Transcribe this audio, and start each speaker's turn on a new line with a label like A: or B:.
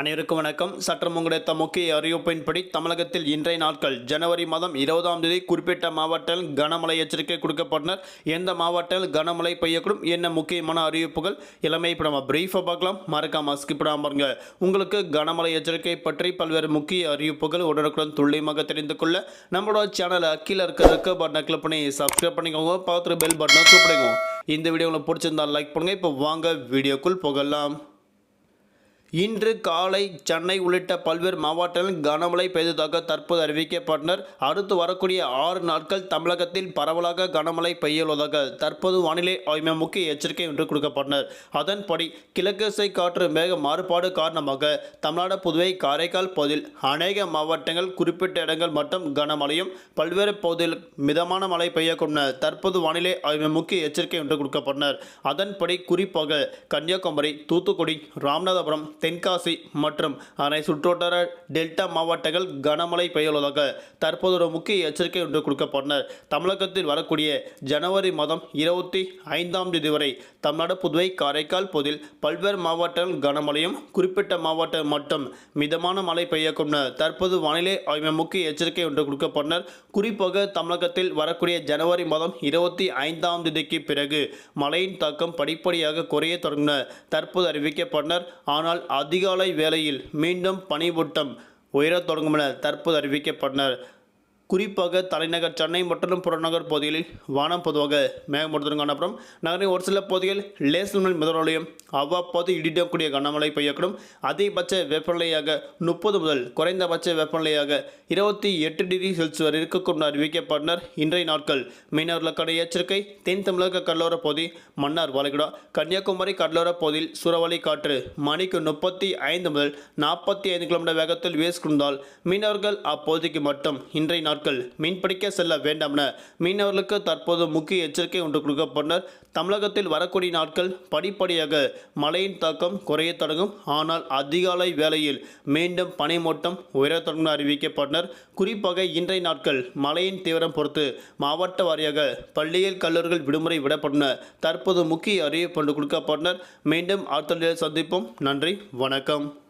A: அனைவருக்கும் வணக்கம். சற்றம் கிடைத்த முக்கிய அறிவிப்பின்படி தமிழகத்தில் இன்றைய நாட்கள் ஜனவரி மாதம் இருபதாம் தேதி குறிப்பிட்ட மாவட்டத்தில் கனமழை எச்சரிக்கை கொடுக்கப்பட்டனர். எந்த மாவட்டத்தில் கனமழை பெய்யக்கூடும் என்ன முக்கியமான அறிவிப்புகள் எல்லாமே இப்போ நம்ம பிரீஃபாக பார்க்கலாம். மறக்காம ஸ்கிப் பாருங்க. உங்களுக்கு கனமழை எச்சரிக்கை பற்றி பல்வேறு முக்கிய அறிவிப்புகள் உடனுக்குடன் துல்லியமாக தெரிந்து கொள்ள நம்மளோட சேனலை கீழே இருக்க பட்டனை கிளிக் பண்ணி சப்ஸ்கிரைப் பண்ணிக்கோங்க. பார்த்துட்டு பெல் பட்டனை கூப்பிடுங்க. இந்த வீடியோ உங்களுக்கு பிடிச்சிருந்தா லைக் பண்ணுங்கள் இப்போ வாங்க வீடியோக்குள் போகலாம். இன்று காலை சென்னை உள்ளிட்ட பல்வேறு மாவட்டங்களில் கனமழை பெய்ததாக தற்போது அறிவிக்கப்பட்டனர். அடுத்து வரக்கூடிய ஆறு நாட்கள் தமிழகத்தில் பரவலாக கனமழை பெய்யுள்ளதாக தற்போது வானிலை ஆய்வு மையம் முக்கிய எச்சரிக்கை ஒன்று கொடுக்கப்பட்டனர். அதன்படி கிழக்கிசை காற்று மேக மாறுபாடு காரணமாக தமிழ்நாடு புதுவை காரைக்கால் பகுதியில் அநேக மாவட்டங்கள் குறிப்பிட்ட இடங்கள் மட்டும் கனமழையும் பல்வேறு பகுதியில் மிதமான மழை பெய்யக்கூடிய தற்போது வானிலை ஆய்வு முக்கிய எச்சரிக்கை ஒன்று கொடுக்கப்பட்டனர். அதன்படி குறிப்பாக கன்னியாகுமரி தூத்துக்குடி ராமநாதபுரம் தென்காசி மற்றும் அனை சுற்றோட்டர டெல்டா மாவட்டங்கள் கனமழை பெய்துள்ளதாக தற்போது ஒரு முக்கிய எச்சரிக்கை ஒன்று கொடுக்கப்பட்டனர். தமிழகத்தில் வரக்கூடிய ஜனவரி மாதம் இருபத்தி ஐந்தாம் தேதி வரை தமிழ்நாடு புதுவை காரைக்கால் பொதில் பல்வேறு மாவட்டங்கள் கனமழையும் குறிப்பிட்ட மாவட்டம் மட்டும் மிதமான மழை பெய்யக்கும் தற்போது வானிலை ஆய்வு முக்கிய எச்சரிக்கை ஒன்று கொடுக்கப்பட்டனர். குறிப்பாக தமிழகத்தில் வரக்கூடிய ஜனவரி மாதம் இருபத்தி ஐந்தாம் தேதிக்கு பிறகு மழையின் தாக்கம் படிப்படியாக குறைய தொடங்கின தற்போது அறிவிக்கப்பட்டனர். ஆனால் அதிகாலை வேளையில் மீண்டும் பனிமூட்டம் உயரத் தொடங்கும் என தற்போது அறிவிக்கப்பட்டனர். குறிப்பாக தலைநகர் சென்னை மற்றும் புறநகர் பகுதிகளில் வானம் பொதுவாக மேகமூட்டத்துடன் காணப்படும். நகரின் ஒரு சில பகுதிகள் லேசல் மேல் மிதமலையும் அவ்வப்போது இடிடக்கூடிய கனமழை பெய்யக்கூடும். அதிகபட்ச வெப்பநிலையாக முப்பது முதல் குறைந்தபட்ச வெப்பநிலையாக இருபத்தி எட்டு டிகிரி செல்சியஸ் வரை இருக்கக்கூடும் அறிவிக்கப்பட்டனர். இன்றைய நாட்கள் மீனவர்களுக்கான எச்சரிக்கை தென் தமிழக கடலோர பகுதி மன்னார் வளைகுடா கன்னியாகுமரி கடலோர பகுதியில் சூறாவளி காற்று மணிக்கு முப்பத்தி ஐந்து முதல் நாற்பத்தி ஐந்து கிலோமீட்டர் வேகத்தில் வீசிக்கொண்டால் மீனவர்கள் அப்பகுதிக்கு மட்டும் இன்றைய நாட்கள் மீன்பிடிக்க செல்ல வேண்டாம் என மீனவர்களுக்கு தற்போது முக்கிய எச்சரிக்கை ஒன்று கொடுக்கப்பட்டனர் தமிழகத்தில் வரக்கூடிய நாட்கள் படிப்படியாக மழையின் தாக்கம் குறைய தொடங்கும். ஆனால் அதிகாலை வேளையில் மீண்டும் பனிமூட்டம் உயரத் தொடங்கும் அறிவிக்கப்பட்டனர். குறிப்பாக இன்றைய நாட்கள் மழையின் தீவிரம் பொறுத்து மாவட்ட வாரியாக பள்ளியில் கல்லூரிகள் விடுமுறை விடப்பட்டன. தற்போது முக்கிய அறிவிப்பு ஒன்று கொடுக்கப்பட்டனர். மீண்டும் அடுத்த சந்திப்போம். நன்றி. வணக்கம்.